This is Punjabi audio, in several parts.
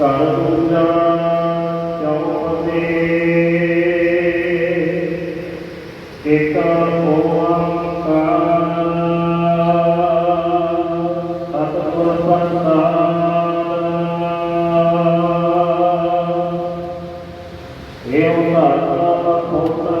ਘਰ ਪੂਜਾ ਚੌਪਤੇ ਏਕਾ ਓਮਕਾਰ ਸਤਿਗੁਰ ਪ੍ਰਸਾਦ ਏ ਓਮਕਾਰ ਦਾ ਪਖੋਤਾ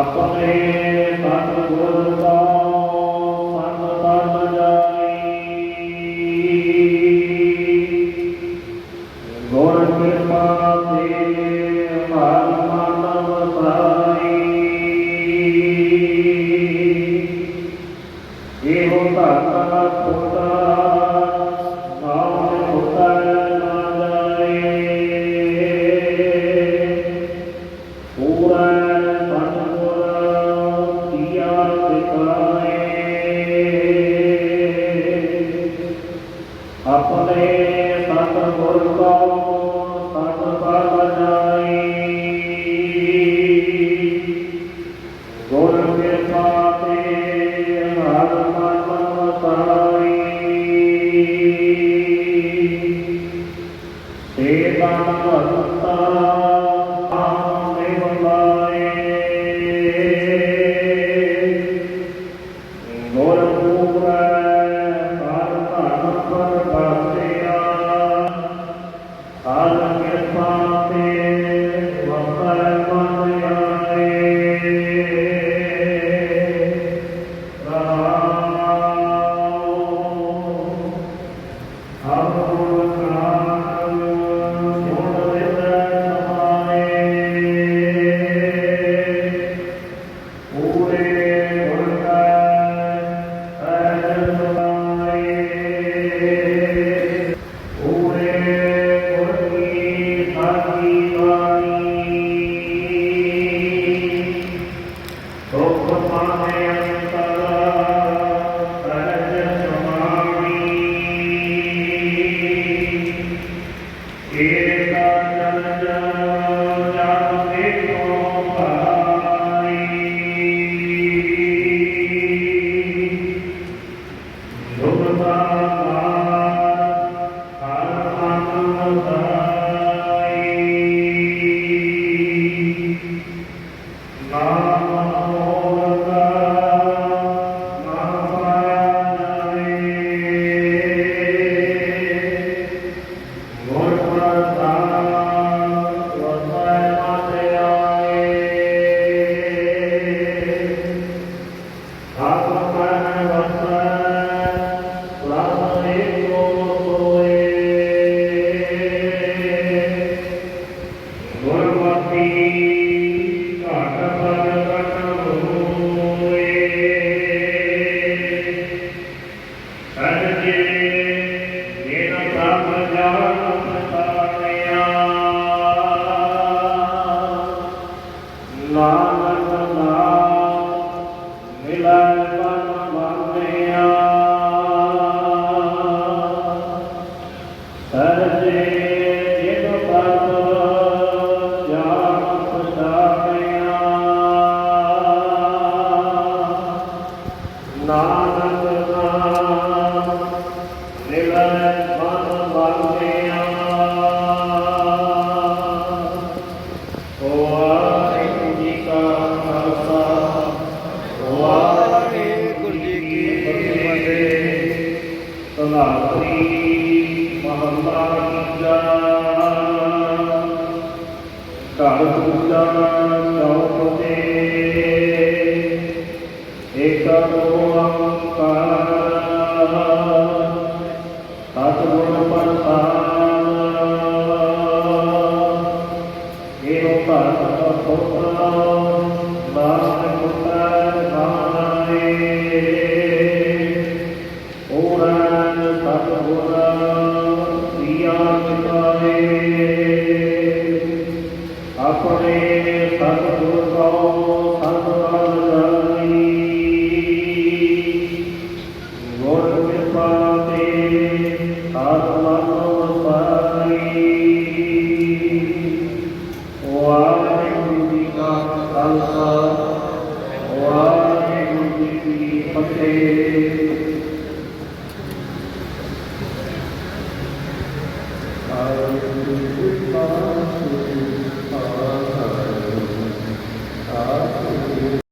ਆਪਣੇ ਸਤਿਗੁਰ ਦਾ ਸੰਗ ਤਨ ਜਾਈ ਗੁਰ ਕਿਰਪਾ ਤੇ ਹਰ ਮਾਨਵ ਸਾਈ ਇਹੋ ਧਰਤਾ Amen. ਸੁਲਾਤੀ ਮਹੰਤਾ ਤੀਜਾ ਘਰ ਪੂਜਾ ਕਉ ਆਪਣੇ ਸਤਿਗੁਰ ਕੋ Hare Krishna, you.